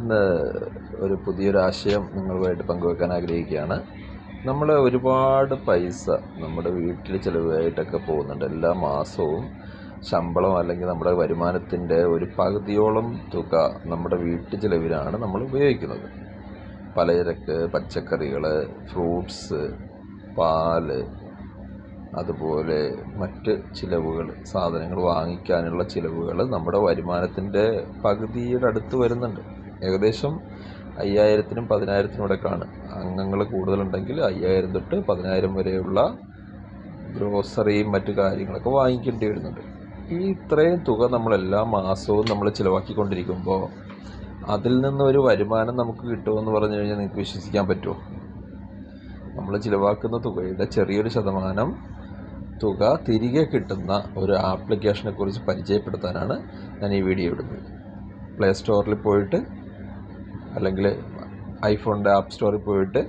ഇന്ന് ഒരു പുതിയൊരാശയം നിങ്ങളുമായിട്ട് പങ്കുവെക്കാൻ ആഗ്രഹിക്കുകയാണ്. നമ്മൾ ഒരുപാട് പൈസ നമ്മുടെ വീട്ടിൽ ചിലവായിട്ടൊക്കെ പോകുന്നുണ്ട്. എല്ലാ മാസവും ശമ്പളം അല്ലെങ്കിൽ നമ്മുടെ വരുമാനത്തിന്റെ ഒരു പകുതിയോളം തുക നമ്മുടെ വീട്ടു ചിലവിലാണ് നമ്മൾ ഉപയോഗിക്കുന്നത്. പലചരക്ക് പച്ചക്കറികൾ ഫ്രൂട്ട്സ് പാൽ അതുപോലെ മറ്റ് ചിലവുകൾ സാധനങ്ങൾ വാങ്ങിക്കാനുള്ള ചിലവുകൾ നമ്മുടെ വരുമാനത്തിന്റെ പകുതിയുടെ അടുത്ത് വരുന്നുണ്ട്. ഏകദേശം അയ്യായിരത്തിനും പതിനായിരത്തിനും ഇടയ്ക്കാണ് അംഗങ്ങൾ കൂടുതലുണ്ടെങ്കിൽ അയ്യായിരം തൊട്ട് പതിനായിരം വരെയുള്ള ഗ്രോസറിയും മറ്റു കാര്യങ്ങളൊക്കെ വാങ്ങിക്കേണ്ടി വരുന്നുണ്ട്. ഈ ഇത്രയും തുക നമ്മൾ എല്ലാ മാസവും നമ്മൾ ചിലവാക്കിക്കൊണ്ടിരിക്കുമ്പോൾ അതിൽ നിന്നൊരു വരുമാനം നമുക്ക് കിട്ടുമെന്ന് പറഞ്ഞു കഴിഞ്ഞാൽ നിങ്ങൾക്ക് വിശ്വസിക്കാൻ പറ്റുമോ? നമ്മൾ ചിലവാക്കുന്ന തുകയുടെ ചെറിയൊരു ശതമാനം തുക തിരികെ കിട്ടുന്ന ഒരു ആപ്ലിക്കേഷനെ കുറിച്ച് പരിചയപ്പെടുത്താനാണ് ഞാൻ ഈ വീഡിയോ ഇടുന്നത്. പ്ലേ സ്റ്റോറിൽ പോയിട്ട് അല്ലെങ്കിൽ ഐഫോണിന്റെ ആപ്പ് സ്റ്റോറിൽ പോയിട്ട്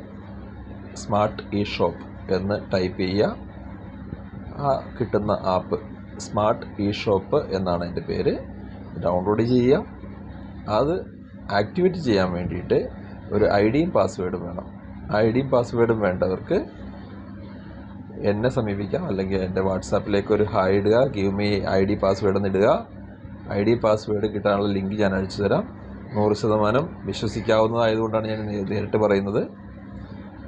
സ്മാർട്ട് ഇ ഷോപ്പ് എന്ന് ടൈപ്പ് ചെയ്യുക. ആ കിട്ടുന്ന ആപ്പ് സ്മാർട്ട് ഇ ഷോപ്പ് എന്നാണ് അതിന്റെ പേര്. ഡൗൺലോഡ് ചെയ്യുക. അത് ആക്ടിവേറ്റ് ചെയ്യാൻ വേണ്ടിയിട്ട് ഒരു ഐ ഡിയും പാസ്വേഡും വേണം. ഐ ഡിയും പാസ്വേഡും വേണ്ടവർക്ക് എന്നെ സമീപിക്കാം. അല്ലെങ്കിൽ എന്റെ വാട്സാപ്പിലേക്ക് ഒരു ഹായ് ഇടുക give me I D password എന്ന് ഇടുക. ഐ ഡി പാസ്വേഡ് കിട്ടാനുള്ള ലിങ്ക് ഞാൻ അയച്ചു തരാം. നൂറ് ശതമാനം വിശ്വസിക്കാവുന്നതായതുകൊണ്ടാണ് ഞാൻ നേരിട്ട് പറയുന്നത്.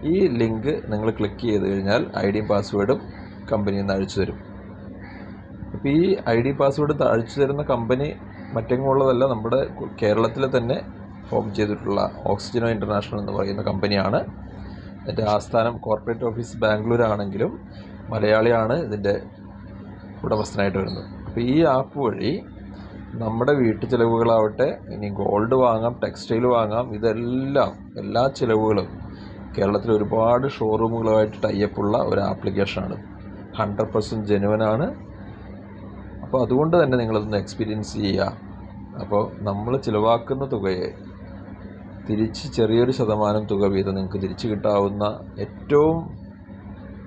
ഈ ലിങ്ക് നിങ്ങൾ ക്ലിക്ക് ചെയ്ത് കഴിഞ്ഞാൽ ഐ ഡിയും പാസ്വേഡും കമ്പനിയിൽ നിന്ന് അയച്ചു തരും. അപ്പോൾ ഈ ഐ ഡി പാസ്വേഡ് അഴിച്ചു തരുന്ന കമ്പനി മറ്റെങ്ങുള്ളതല്ല നമ്മുടെ കേരളത്തിലെ തന്നെ ഫോം ചെയ്തിട്ടുള്ള ഓക്സിജനോ ഇന്റർനാഷണൽ എന്ന് പറയുന്ന കമ്പനിയാണ്. ഇതിന്റെ ആസ്ഥാനം കോർപ്പറേറ്റ് ഓഫീസ് ബാംഗ്ലൂർ ആണെങ്കിലും മലയാളിയാണ് ഇതിന്റെ ഉടമസ്ഥനായിട്ട് വരുന്നത്. അപ്പോൾ ഈ ആപ്പ് വഴി നമ്മുടെ വീട്ടു ചിലവുകളാവട്ടെ ഇനി ഗോൾഡ് വാങ്ങാം ടെക്സ്റ്റൈൽ വാങ്ങാം ഇതെല്ലാം എല്ലാ ചിലവുകളും കേരളത്തിൽ ഒരുപാട് ഷോറൂമുകളുമായിട്ട് ടൈപ്പുള്ള ഒരു ആപ്ലിക്കേഷനാണ്. ഹൺഡ്രഡ് പെർസെന്റ് ജെനുവനാണ്. അപ്പോൾ അതുകൊണ്ട് തന്നെ നിങ്ങളതൊന്ന് എക്സ്പീരിയൻസ് ചെയ്യുക. അപ്പോൾ നമ്മൾ ചിലവാക്കുന്ന തുകയെ തിരിച്ച് ചെറിയൊരു ശതമാനം തുക വീതം നിങ്ങൾക്ക് തിരിച്ചു കിട്ടാവുന്ന ഏറ്റവും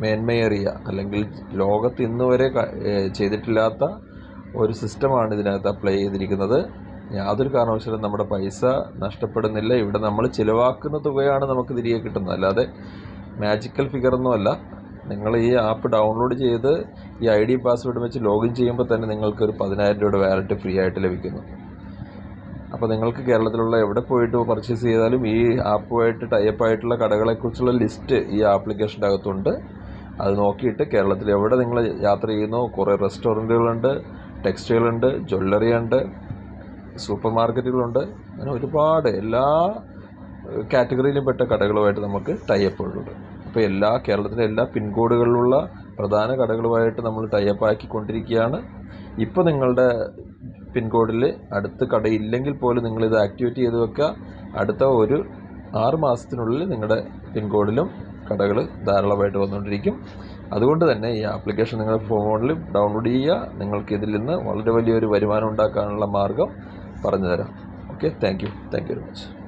മേന്മയേറിയ അല്ലെങ്കിൽ ലോകത്ത് ഇന്ന് വരെ ചെയ്തിട്ടില്ലാത്ത ഒരു സിസ്റ്റമാണ് ഇതിനകത്ത് അപ്ലൈ ചെയ്തിരിക്കുന്നത്. യാതൊരു കാരണവശാലും നമ്മുടെ പൈസ നഷ്ടപ്പെടുന്നില്ല. ഇവിടെ നമ്മൾ ചിലവാക്കുന്ന തുകയാണ് നമുക്ക് തിരികെ കിട്ടുന്നത്. അല്ലാതെ മാജിക്കൽ ഫിഗറൊന്നുമല്ല നിങ്ങൾ ഈ ആപ്പ് ഡൗൺലോഡ് ചെയ്ത് ഈ ഐ ഡി പാസ്വേഡ് വെച്ച് ലോഗിൻ ചെയ്യുമ്പോൾ തന്നെ നിങ്ങൾക്കൊരു പതിനായിരം രൂപയുടെ വാലറ്റ് ഫ്രീ ആയിട്ട് ലഭിക്കുന്നു. അപ്പോൾ നിങ്ങൾക്ക് കേരളത്തിലുള്ള എവിടെ പോയിട്ട് പർച്ചേസ് ചെയ്താലും ഈ ആപ്പുമായിട്ട് ടൈപ്പ് ആയിട്ടുള്ള കടകളെക്കുറിച്ചുള്ള ലിസ്റ്റ് ഈ ആപ്ലിക്കേഷന്റെ അകത്തുണ്ട് അത് നോക്കിയിട്ട് കേരളത്തിൽ എവിടെ നിങ്ങൾ യാത്ര ചെയ്യുന്നു? കുറേ റെസ്റ്റോറന്റുകളുണ്ട് ടെക്സ്റ്റൈലുണ്ട് ജ്വല്ലറി ഉണ്ട് സൂപ്പർ മാർക്കറ്റുകളുണ്ട് അങ്ങനെ ഒരുപാട് എല്ലാ കാറ്റഗറിയിലും പെട്ട കടകളുമായിട്ട് നമുക്ക് ടൈപ്പുകളുണ്ട് അപ്പോൾ എല്ലാ കേരളത്തിലെ എല്ലാ പിൻകോഡുകളിലുള്ള പ്രധാന കടകളുമായിട്ട് നമ്മൾ ടൈപ്പ് ആക്കിക്കൊണ്ടിരിക്കുകയാണ്. ഇപ്പോൾ നിങ്ങളുടെ പിൻകോഡിൽ അടുത്ത് കടയില്ലെങ്കിൽ പോലും നിങ്ങളിത് ആക്ടിവേറ്റ് ചെയ്ത് വെക്കുക. അടുത്ത ഒരു ആറ് മാസത്തിനുള്ളിൽ നിങ്ങളുടെ പിൻകോഡിലും കടകൾ ധാരാളമായിട്ട് വന്നുകൊണ്ടിരിക്കും. അതുകൊണ്ട് തന്നെ ഈ ആപ്ലിക്കേഷൻ നിങ്ങളുടെ ഫോണിൽ ഡൗൺലോഡ് ചെയ്യുക. നിങ്ങൾക്ക് ഇതിൽ നിന്ന് വളരെ വലിയൊരു വരുമാനം ഉണ്ടാക്കാനുള്ള മാർഗം പറഞ്ഞുതരാം. Okay thank you. Thank you very much.